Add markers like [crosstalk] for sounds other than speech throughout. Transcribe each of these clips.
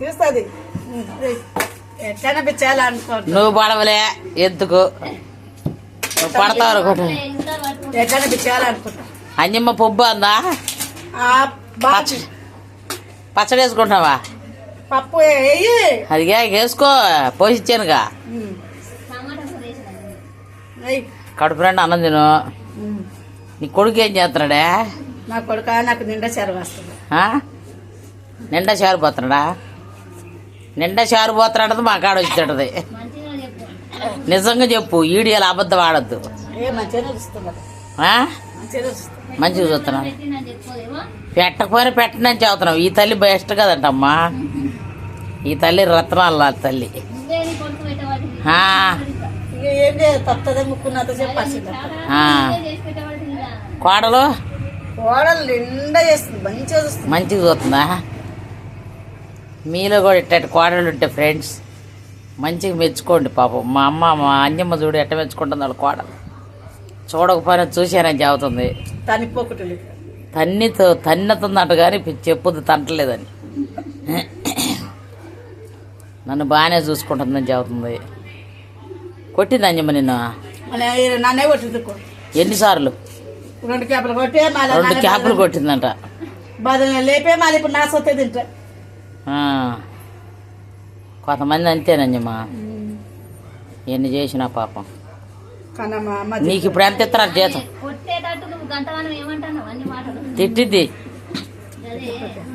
చూస్తుంది. పిచ్చాలనుకోండి నువ్వు పడవలే ఎందుకు? నువ్వు పడతావు అనుకుంటా. పిచ్చాలనుకుంటా అంజమ్మ పొబ్బు అందా? పచ్చడి వేసుకుంటావా పప్పు అదిగా వేసుకో వేయి. కడుపు రెండు అన్నం తిను. నీ కొడుకు ఏం చేస్తున్నాడే? నా కొడుక నాకు నిండా చెర వస్తుంది. ఆ? నిండా చారు పోతున్నాడా? నిండా చారు పోతున్నాడది మా కాడ వచ్చేటది నిజంగా చెప్పు ఈడియాలు అబద్ధం ఆడద్దు. మంచిగా చూస్తున్నావు? పెట్టకపోయినా పెట్టనని చెబుతున్నావు. ఈ తల్లి బెస్ట్ కదంటమ్మా. ఈ తల్లి రత్నాల తల్లి. కోడలు? కోడలు నిండా చేస్తుంది మంచిగా చూస్తుంది. మంచిగా చూస్తుందా? మీలో కూడా ఇట్టటి కోడలు ఉంటే ఫ్రెండ్స్ మంచిగా మెచ్చుకోండి పాపం. మా అమ్మ మా అన్యమ్మ చూడు ఎట్ట మెచ్చుకుంటుంది వాళ్ళ కోడలు. చూడకపోయినా చూశానని చెబుతుంది. తన్నితో తన్నతుందంట కానీ చెప్పుది తంటలేదని నన్ను బాగానే చూసుకుంటుందని చెబుతుంది. కొట్టింది అంజమ్మ నిన్ను? ఎన్నిసార్లు? రెండు క్యాపులు కొట్టిందంట. లేపే మళ్ళీ ఇప్పుడు నా సొత్తే తింటా. ఆ. కొంతమంది అంతేనంజమ్మ ఎన్ని చేసినా పాపం. నీకు ఇప్పుడు ఎంత ఇస్తున్నారు జీతం కొట్టేటట్టు నువ్వు గంటవానం ఏమంటావు అన్ని మాటలు. తిట్టిద్ది.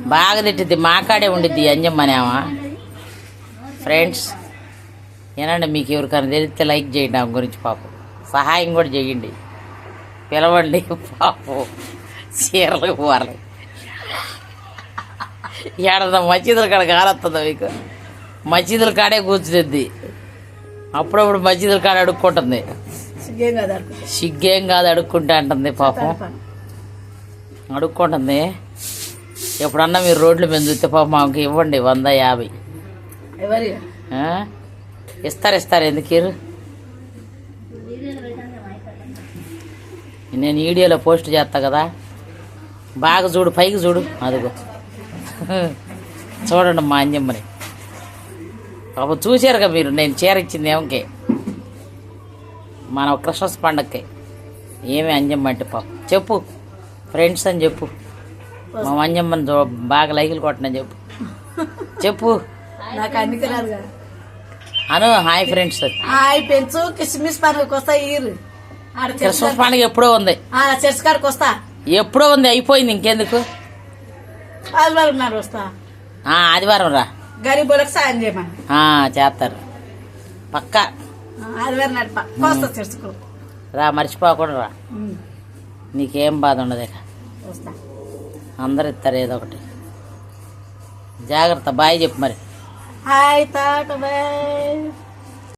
బాగా తిట్టిద్ది. మా కాడే ఉండిద్ది అంజమ్మనేమా ఫ్రెండ్స్ ఏనండి మీకు ఎవరికైనా తెలిస్తే లైక్ చేయండి ఆమె గురించి పాపం. సహాయం కూడా చేయండి. పిలవండి పాపం. చీరలు కూరలు ఏడదా మసీదుల కాడ కారస్తుందా మీకు? మసీదుల కాడే కూర్చునిద్ది అప్పుడప్పుడు మసీదుల కాడ అడుక్కుంటుంది. సిగ్గేం కదా అడుక్కుంటా. అంటుంది పాపం. అడుక్కుంటుంది. ఎప్పుడన్నా మీరు రోడ్ల మీద చూస్తే పాపం మాకు ఇవ్వండి వంద యాభై? ఇస్తారు ఇస్తారు. ఎందుకు? నేను వీడియోలో పోస్ట్ చేస్తా కదా. బాగా చూడు పైకి చూడు అదిగో. [laughs] చూడండి మా అంజమ్మని పాపం చూశారుగా మీరు నేను చీర ఇచ్చింది ఏమకే మన క్రిస్మస్ పండగకి ఏమి అంజమ్మ అంటే పాపం. చెప్పు ఫ్రెండ్స్ అని చెప్పు. మా అంజమ్మని బాగా లైకులు కొట్టనని చెప్పు. చెప్పు. నాకు అను హాయ్ ఫ్రెండ్స్. హాయ్ పెంచు కిస్మిస్ పండుగకి వస్తా ఈరు. క్రిస్మస్ పండుగ ఎప్పుడో ఉంది. ఆ, చర్చ్ కాడికి వస్తా. ఎప్పుడో ఉంది అయిపోయింది ఇంకెందుకు? ఆదివారం నాడు వస్తా. ఆదివారం రా. గరీబులకు సాయం చేయమని. చేస్తారు. పక్క. ఆదివారం నాడు పక్క వస్తా చర్చకు. రా మర్చిపోకుండా రా. నీకేం బాధ ఉండదు ఇక. అందరు ఇస్తారు ఏదో ఒకటి. జాగ్రత్త బాయ్ చెప్పు మరి. హాయ్ తాట బాయ్.